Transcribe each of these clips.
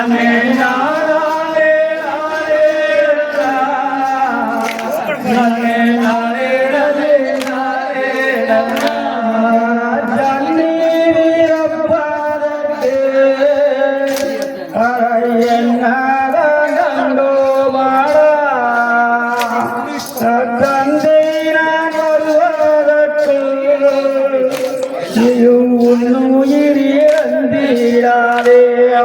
Amen.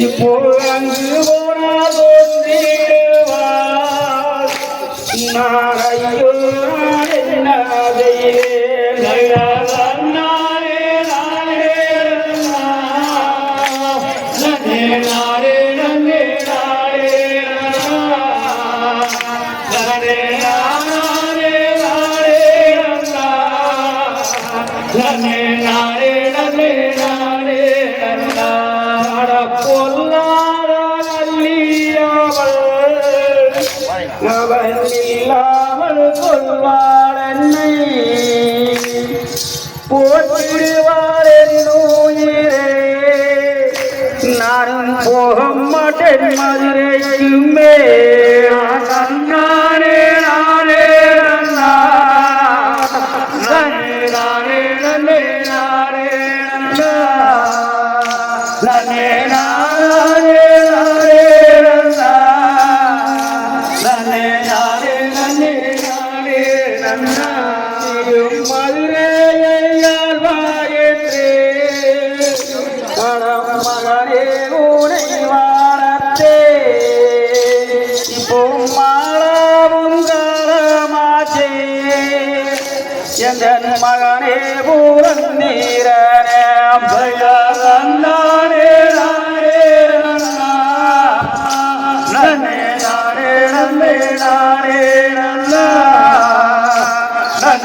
இப்போ அங்கு போனாதோன்றிடுவார் நான் ஐயோ நான் என்னாதையே Amen. இல்லாமல் கொள்வாள் என்னை போற்றிடுவார் என்னுயிரே நானும் போக மாட்டேன் மதுரைக்குமே தன்னானே நானே நன்னா நானே வாயும் மல்லையால் வாயன்றே படம் மகனே உனை வாரத்தே இப்போ மாலாவும் எந்த மகனே